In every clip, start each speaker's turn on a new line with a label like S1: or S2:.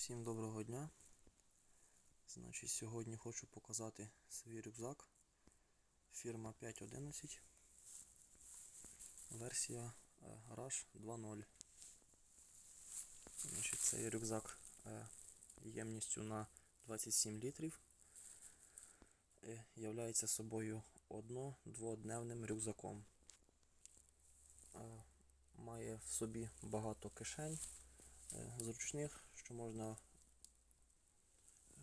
S1: Всім доброго дня. Значить, сьогодні хочу показати свій рюкзак. Фірма 511. Версія е, Rush 2.0. Значить, цей рюкзак е, ємністю на 27 літрів. е, Являється собою одно-дводневним рюкзаком. Е, Має в собі багато кишень е, зручних, що можна,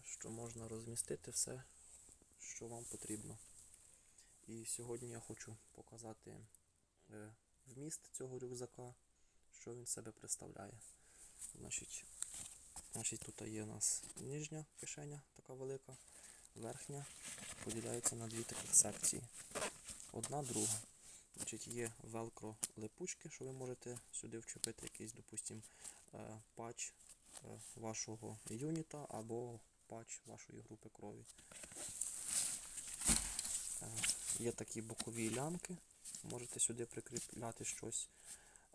S1: що можна розмістити все, що вам потрібно. І сьогодні я хочу показати е, вміст цього рюкзака, що він себе представляє. Значить, значить, тут є у нас нижня кишеня, така велика, верхня поділяється на дві таких секції. Одна друга. Значить, є велкро липучки, що ви можете сюди вчепити якийсь, допустим, е, патч е, вашого юніта або патч вашої групи крові. Е, Є такі бокові лямки, можете сюди прикріпляти щось.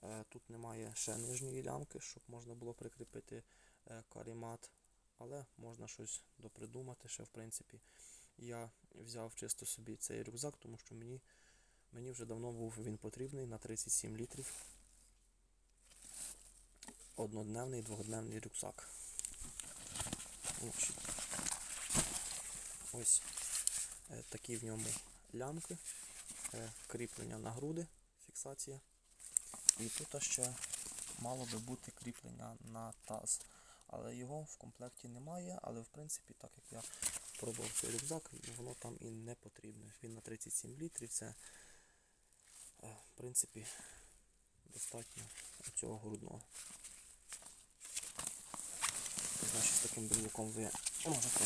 S1: Е, Тут немає ще нижньої лямки, щоб можна було прикріпити е, карімат, але можна щось допридумати ще в принципі. Я взяв чисто собі цей рюкзак, тому що мені, мені вже давно був він потрібний на 37 літрів однодневний двогодневний рюкзак. Ось е, такі в ньому лямки, е, кріплення на груди, фіксація. І тут ще мало би бути кріплення на таз. Але його в комплекті немає, але в принципі, так як я пробував цей рюкзак, воно там і не потрібне. Він на 37 літрів, це е, в принципі достатньо цього грудного. Значить, таким брелоком ви можете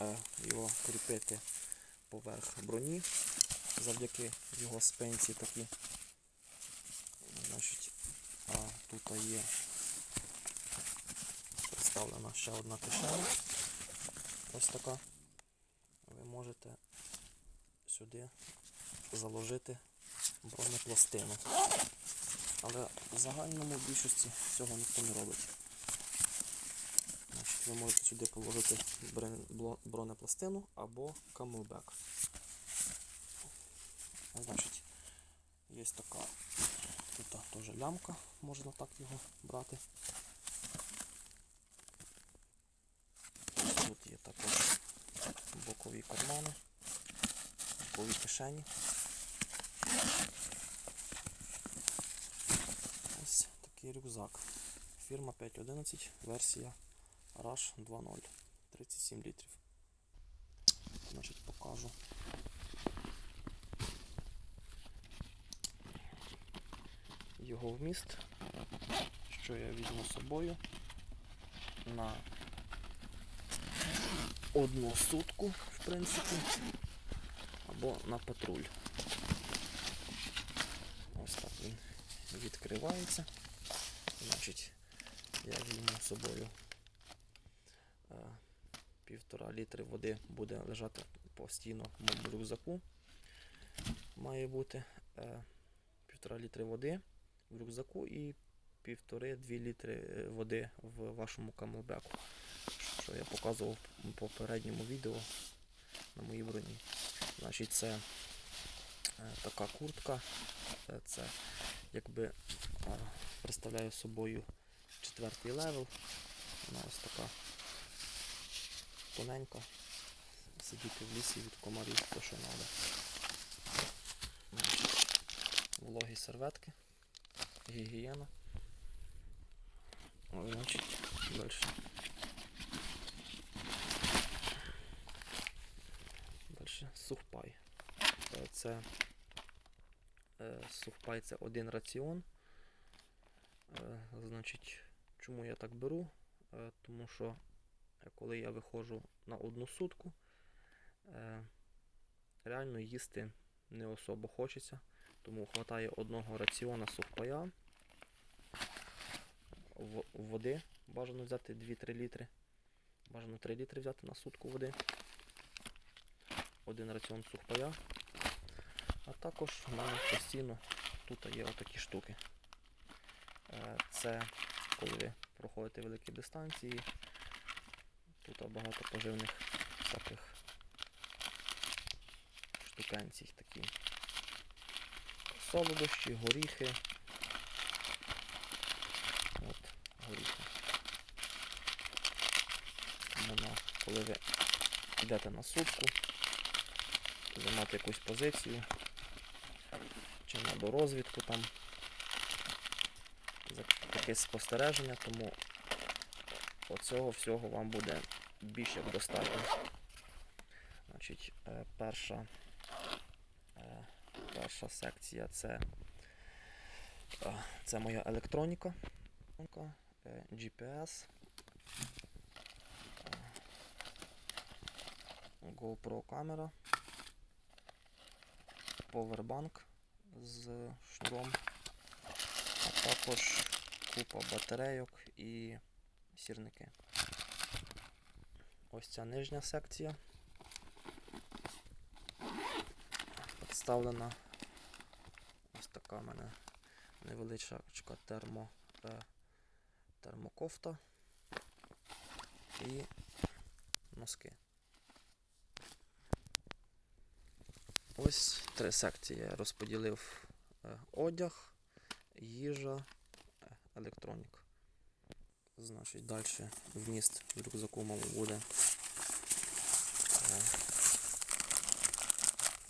S1: е, його кріпити поверх броні завдяки його спинці такі. Значить, тут є представлена ще одна кишеня. Ось така. Ви можете сюди заложити бронепластину. Але в загальному більшості цього ніхто не робить. Ви можете сюди положити бронепластину або камелбек. Значить, є така тут теж лямка, можна так його брати. Тут є також бокові кармани, бокові кишені. Ось такий рюкзак. Фірма 511, версія Rush 2.0. 37 літрів. Значить, покажу. Його вміст, що я візьму з собою на одну сутку, в принципі, або на патруль. Ось так він відкривається. Значить, я візьму з собою півтора літри води буде лежати постійно в моєму рюкзаку. Має бути е, півтора літри води в рюкзаку і півтори-дві літри е, води в вашому камелбеку, що я показував в попередньому відео на моїй броні. Значить, це е, така куртка, е, це якби е, представляє собою четвертий левел. Вона ось така тоненька. Сидіти в лісі від комарів, то що треба. Вологі серветки, гігієна. Ой, значить, далі. Далі сухпай. Е, Це е, сухпай це один раціон. Е, Значить, чому я так беру? Тому що коли я виходжу на одну сутку, е, реально їсти не особо хочеться, тому вистачає одного раціона сухпая, води бажано взяти 2-3 літри. Бажано 3 літри взяти на сутку води. Один раціон сухпая. А також в мене постійно тут є отакі штуки. Е, Це коли ви проходити великі дистанції. Тут багато поживних всяких штукенцій такі. Солодощі, горіхи. От, горіхи. Вона, коли ви йдете на сутку, займати якусь позицію, чи на дорозвідку там, якесь спостереження, тому оцього всього вам буде більш як достатньо. Значить, е, перша, е, перша секція це, е, це моя електроніка, GPS, GoPro камера, Powerbank з шнуром, а також купа батарейок і сірники. Ось ця нижня секція. Представлена ось така в мене невеличка термо, е, термокофта і носки. Ось три секції я розподілив е, одяг, їжа, е, електроніка. Значить, далі вміст в рюкзаку мав буде е,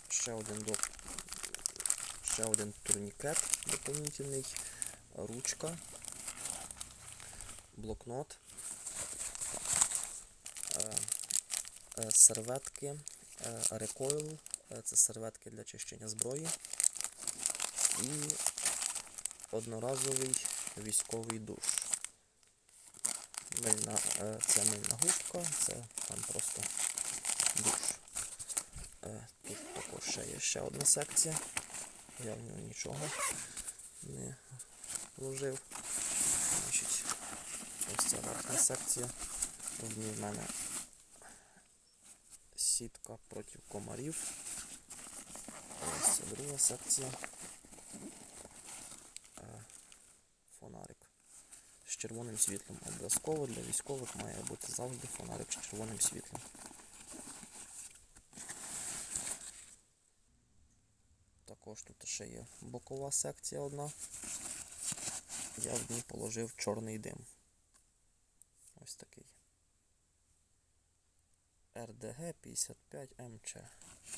S1: ще один до ще один турнікет доповнительний, ручка, блокнот, е, е, серветки, рекойл, це серветки для чищення зброї і одноразовий військовий душ. Мильна, е, це мильна губка, це там просто душ. Е, Тут також ще є ще одна секція. Я в нього нічого не вложив. Значить, ось ця верхня секція. В ній в мене сітка проти комарів. Ось друга секція. Е, Фонарик червоним світлом. Обов'язково для військових має бути завжди фонарик з червоним світлом. Також тут ще є бокова секція одна. Я в ній положив чорний дим. Ось такий. РДГ 55 МЧ.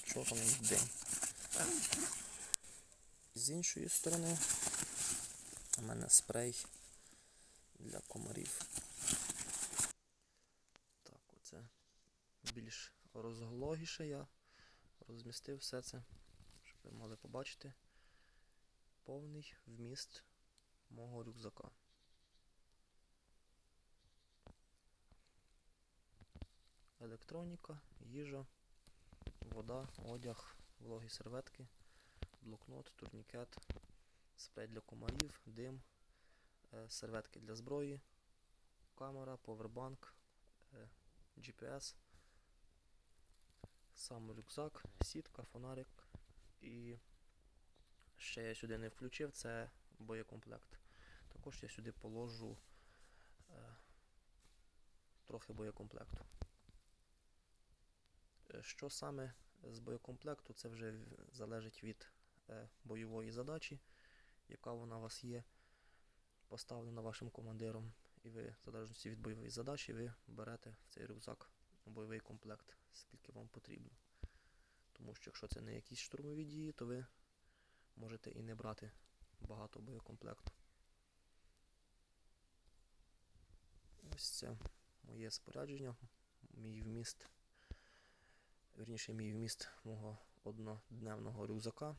S1: Чорний дим. З іншої сторони у мене спрей для комарів. Так, оце більш розглогіше я розмістив все це, щоб ви могли побачити повний вміст мого рюкзака. Електроніка, їжа, вода, одяг, вологі серветки, блокнот, турнікет, спрей для комарів, дим, серветки для зброї, камера, повербанк, е, GPS, сам рюкзак, сітка, фонарик і ще я сюди не включив, це боєкомплект. Також я сюди положу е, трохи боєкомплекту. Е, Що саме з боєкомплекту, це вже залежить від е, бойової задачі, яка вона у вас є, поставлена вашим командиром. І ви, в залежності від бойової задачі, ви берете в цей рюкзак бойовий комплект, скільки вам потрібно. Тому що якщо це не якісь штурмові дії, то ви можете і не брати багато боєкомплекту. Ось це моє спорядження, мій вміст, вірніше мій вміст мого однодневного рюкзака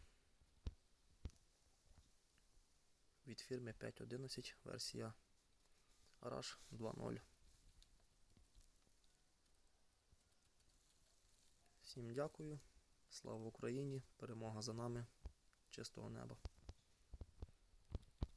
S1: від фірми 5.11 версія Rush 2.0. Всім дякую. Слава Україні! Перемога за нами! Чистого неба!